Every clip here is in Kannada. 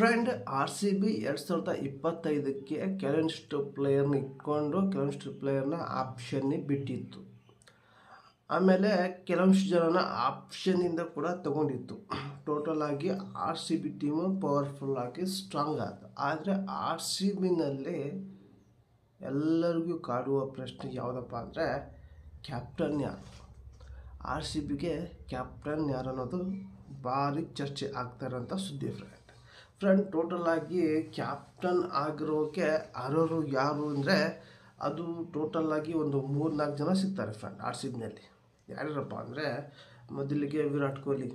ಫ್ರೆಂಡ್ ಆರ್ ಸಿ ಬಿ ಎರಡು ಸಾವಿರದ ಇಪ್ಪತ್ತೈದಕ್ಕೆ ಕೆಲವೊಂದಿಷ್ಟು ಪ್ಲೇಯರ್ನ ಇಟ್ಕೊಂಡು ಕೆಲವೊಂದಿಷ್ಟು ಪ್ಲೇಯರ್ನ ಆಪ್ಷನ್ನೇ ಬಿಟ್ಟಿತ್ತು. ಆಮೇಲೆ ಕೆಲವೊಂದಿಷ್ಟು ಜನನ ಆಪ್ಷನ್ನಿಂದ ಕೂಡ ತಗೊಂಡಿತ್ತು. ಟೋಟಲ್ ಆಗಿ R C B team powerful ಆಗಿ ಸ್ಟ್ರಾಂಗ್ ಆದ. ಆದರೆ ಆರ್ ಸಿ ಬಿನಲ್ಲಿ ಎಲ್ಲರಿಗೂ ಕಾಡುವ ಪ್ರಶ್ನೆ ಯಾವುದಪ್ಪ ಅಂದರೆ ಕ್ಯಾಪ್ಟನ್ ಯಾರು? ಆರ್ ಸಿ ಬಿಗೆ ಕ್ಯಾಪ್ಟನ್ ಯಾರು ಅನ್ನೋದು ಭಾರಿ ಚರ್ಚೆ ಆಗ್ತಾರಂತ ಸುದ್ದಿ ಫ್ರೆಂಡ್. ಫ್ರೆಂಡ್ ಟೋಟಲ್ ಆಗಿ ಕ್ಯಾಪ್ಟನ್ ಆಗಿರೋಕೆ ಅರ್ಹರು ಯಾರು ಅಂದರೆ ಅದು ಟೋಟಲ್ ಆಗಿ ಒಂದು ಮೂರು ನಾಲ್ಕು ಜನ ಸಿಗ್ತಾರೆ ಫ್ರೆಂಡ್ ಆರ್ ಸಿ ಬಿನಲ್ಲಿ ಯಾರ್ಯಾರಪ್ಪ ಅಂದರೆ ಮೊದಲಿಗೆ ವಿರಾಟ್ ಕೊಹ್ಲಿ,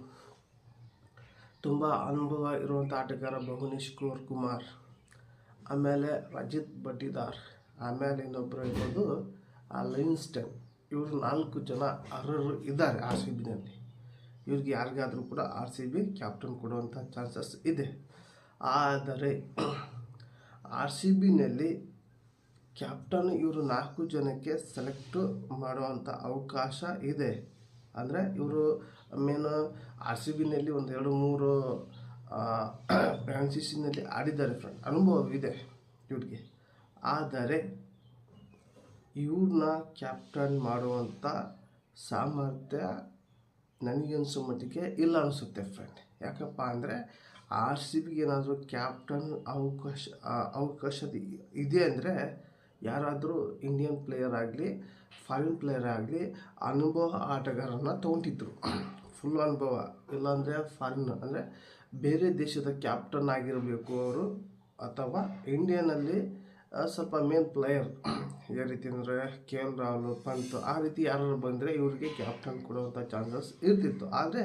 ತುಂಬ ಅನುಭವ ಇರುವಂಥ ಆಟಗಾರ ಭುವನೇಶ್ ಕುಮಾರ್ ಕುಮಾರ್, ಆಮೇಲೆ ರಜಿತ್ ಬಟ್ಟಿದಾರ್ ಆಮೇಲೆ ಇನ್ನೊಬ್ಬರು ಇರೋದು ಲಿನ್ಸ್ಟನ್. ಇವರು ನಾಲ್ಕು ಜನ ಅರ್ಹರು ಇದ್ದಾರೆ ಆರ್ ಸಿ ಬಿನಲ್ಲಿ. ಇವ್ರಿಗೆ ಯಾರಿಗಾದರೂ ಕೂಡ ಆರ್ ಸಿ ಬಿ ಕ್ಯಾಪ್ಟನ್ ಕೊಡುವಂಥ ಚಾನ್ಸಸ್ ಇದೆ. ಆದರೆ ಆರ್ ಸಿ ಬಿನಲ್ಲಿ ಕ್ಯಾಪ್ಟನ್ ಇವರು ನಾಲ್ಕು ಜನಕ್ಕೆ ಸೆಲೆಕ್ಟ್ ಮಾಡುವಂಥ ಅವಕಾಶ ಇದೆ. ಅಂದರೆ ಇವರು ಮೇನು ಆರ್ ಸಿ ಬಿನಲ್ಲಿ ಒಂದು ಎರಡು ಮೂರು ಫ್ರಾನ್ಸಿಸಿನಲ್ಲಿ ಆಡಿದ್ದಾರೆ ಫ್ರೆಂಡ್. ಅನುಭವವಿದೆ ಇವ್ರಿಗೆ. ಆದರೆ ಇವ್ರನ್ನ ಕ್ಯಾಪ್ಟನ್ ಮಾಡುವಂಥ ಸಾಮರ್ಥ್ಯ ನನಗನ್ಸೋ ಮಟ್ಟಿಗೆ ಇಲ್ಲ ಅನಿಸುತ್ತೆ ಫ್ರೆಂಡ್. ಯಾಕಪ್ಪ ಅಂದರೆ ಆರ್ ಸಿ ಬಿಗೆ ಏನಾದರೂ ಕ್ಯಾಪ್ಟನ್ ಅವಕಾಶ ಅವಕಾಶ ಇದೆ ಅಂದರೆ ಯಾರಾದರೂ ಇಂಡಿಯನ್ ಪ್ಲೇಯರ್ ಆಗಲಿ, ಫಾರಿನ್ ಪ್ಲೇಯರ್ ಆಗಲಿ ಅನುಭವ ಆಟಗಾರರನ್ನ ತೊಗೊಂಡಿದ್ರು. ಫುಲ್ ಅನುಭವ. ಇಲ್ಲಾಂದರೆ ಫಾರಿನ್ ಅಂದರೆ ಬೇರೆ ದೇಶದ ಕ್ಯಾಪ್ಟನ್ ಆಗಿರಬೇಕು ಅವರು ಅಥವಾ ಇಂಡಿಯನಲ್ಲಿ ಸ್ವಲ್ಪ ಮೇನ್ ಪ್ಲೇಯರ್. ಯಾವ ರೀತಿ ಅಂದರೆ ಕೆ ಎಲ್ ರಾಹುಲ್, ಪಂತ್, ಆ ರೀತಿ ಯಾರು ಬಂದರೆ ಇವರಿಗೆ ಕ್ಯಾಪ್ಟನ್ ಕೊಡುವಂಥ ಚಾನ್ಸಸ್ ಇರ್ತಿತ್ತು. ಆದರೆ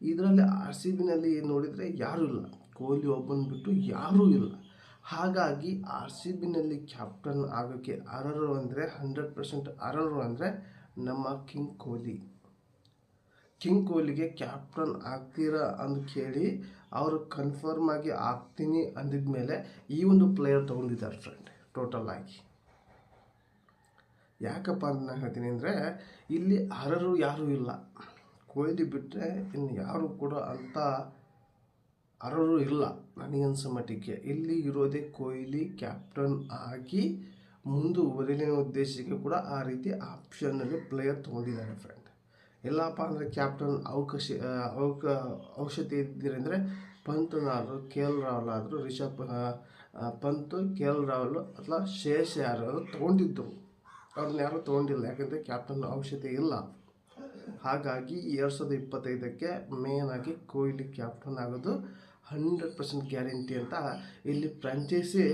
ಇದರಲ್ಲಿ ಆರ್ ಸಿ ಬಿನಲ್ಲಿ ನೋಡಿದರೆ ಯಾರೂ ಇಲ್ಲ. ಕೊಹ್ಲಿ ಒಬ್ಬನ ಬಿಟ್ಟು ಯಾರೂ ಇಲ್ಲ. ಹಾಗಾಗಿ ಆರ್ ಸಿ ಬಿನಲ್ಲಿ ಕ್ಯಾಪ್ಟನ್ ಆಗೋಕ್ಕೆ ಅರರು ಅಂದರೆ ಹಂಡ್ರೆಡ್ ಪರ್ಸೆಂಟ್ ಅರರು ಅಂದರೆ ನಮ್ಮ ಕಿಂಗ್ ಕೊಹ್ಲಿ. ಕಿಂಗ್ ಕೊಹ್ಲಿಗೆ ಕ್ಯಾಪ್ಟನ್ ಆಗ್ತೀರಾ ಅಂತ ಕೇಳಿ ಅವರು ಕನ್ಫರ್ಮ್ ಆಗಿ ಆಗ್ತೀನಿ ಅಂದಿದ್ಮೇಲೆ ಈ ಒಂದು ಪ್ಲೇಯರ್ ತೊಗೊಂಡಿದ್ದಾರೆ ಫ್ರೆಂಡ್ ಟೋಟಲ್ ಆಗಿ. ಯಾಕಪ್ಪ ಅಂತ ನಾನು ಹೇಳ್ತೀನಿ ಅಂದರೆ ಇಲ್ಲಿ ಅರರು ಯಾರೂ ಇಲ್ಲ. ಕೊಹ್ಲಿ ಬಿಟ್ಟರೆ ಇನ್ನು ಯಾರು ಕೂಡ ಅಂಥ ಅರ್ಹರು ಇಲ್ಲ ನನಗನ್ಸೋ ಮಟ್ಟಿಗೆ. ಇಲ್ಲಿ ಇರೋದೇ ಕೊಹ್ಲಿ ಕ್ಯಾಪ್ಟನ್ ಆಗಿ ಮುಂದುವರಿಲಿನ ಉದ್ದೇಶಕ್ಕೆ ಕೂಡ ಆ ರೀತಿ ಆಪ್ಷನಲ್ಲಿ ಪ್ಲೇಯರ್ ತೊಗೊಂಡಿದ್ದಾರೆ ಫ್ರೆಂಡ್ ಎಲ್ಲಪ್ಪ ಅಂದರೆ ಕ್ಯಾಪ್ಟನ್ ಅವಕಾಶ ಅವಕ ಔಷಧಿ ಇದ್ದೀರಿ ಅಂದರೆ ಪಂತ್ನಾದ್ರು ಕೆ ಎಲ್ ರಾಹುಲ್ ಆದರೂ, ರಿಷಬ್ ಪಂತ್, ಕೆ ಎಲ್ ರಾಹುಲ್ ಅಥವಾ ಶೇಷ್ ಯಾರು ತೊಗೊಂಡಿದ್ದರು ಅವ್ರನ್ನ ಯಾರೂ ತೊಗೊಂಡಿಲ್ಲ. ಯಾಕಂದರೆ ಕ್ಯಾಪ್ಟನ್ ಔಷಧಿ ಇಲ್ಲ. ಹಾಗಾಗಿ ಎರಡು ಸಾವಿರದ ಇಪ್ಪತ್ತೈದಕ್ಕೆ ಮೇನ್ ಆಗಿ ಕೊಹ್ಲಿ ಕ್ಯಾಪ್ಟನ್ ಆಗೋದು ಹಂಡ್ರೆಡ್ ಪರ್ಸೆಂಟ್ ಗ್ಯಾರಂಟಿ ಅಂತ ಇಲ್ಲಿ ಫ್ರಾಂಚೈಸಿ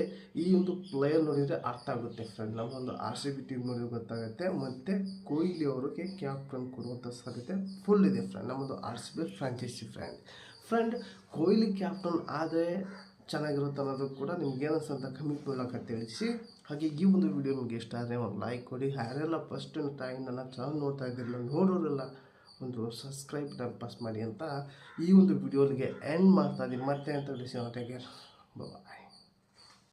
ಈ ಒಂದು ಪ್ಲೇಯರ್ ನೋಡಿದರೆ ಅರ್ಥ ಆಗುತ್ತೆ ಫ್ರೆಂಡ್ ನಮ್ಮೊಂದು ಆರ್ ಸಿ ಬಿ ಟೀಮ್ ನೋಡಿದ್ರೆ ಗೊತ್ತಾಗುತ್ತೆ. ಮತ್ತು ಕೊಹ್ಲಿ ಅವರಿಗೆ ಕ್ಯಾಪ್ಟನ್ ಕೊಡುವಂಥ ಸಾಧ್ಯತೆ ಫುಲ್ ಇದೆ ಫ್ರೆಂಡ್ ನಮ್ಮದು R C B franchise friend friend Kohli captain ಆದರೆ ಚೆನ್ನಾಗಿರುತ್ತೆ ಅನ್ನೋದು ಕೂಡ ನಿಮ್ಗೆ ಏನಿಸ್ತಂತ ಕಮೆಂಟ್ ಮೂಲಕ ತಿಳಿಸಿ. ಹಾಗೆ ಈ ಒಂದು ವಿಡಿಯೋ ನಿಮಗೆ ಇಷ್ಟ ಆದರೆ ಒಂದು ಲೈಕ್ ಕೊಡಿ. ಯಾರೆಲ್ಲ ಫಸ್ಟ್ ಟೈಮ್ ನನ್ನ ಚಾನಲ್ ನೋಡ್ತಾ ಇದ್ದಿರಲ್ಲ ನೋಡೋರೆಲ್ಲ ಒಂದು ಸಬ್ಸ್ಕ್ರೈಬ್ ಪಾಸ್ ಮಾಡಿ ಅಂತ ಈ ಒಂದು ವಿಡಿಯೋಗೆ ಎಂಡ್ ಮಾಡ್ತಾ ಇದ್ದೀನಿ. ಮತ್ತೆ ಅಂತ ಬಾಯ್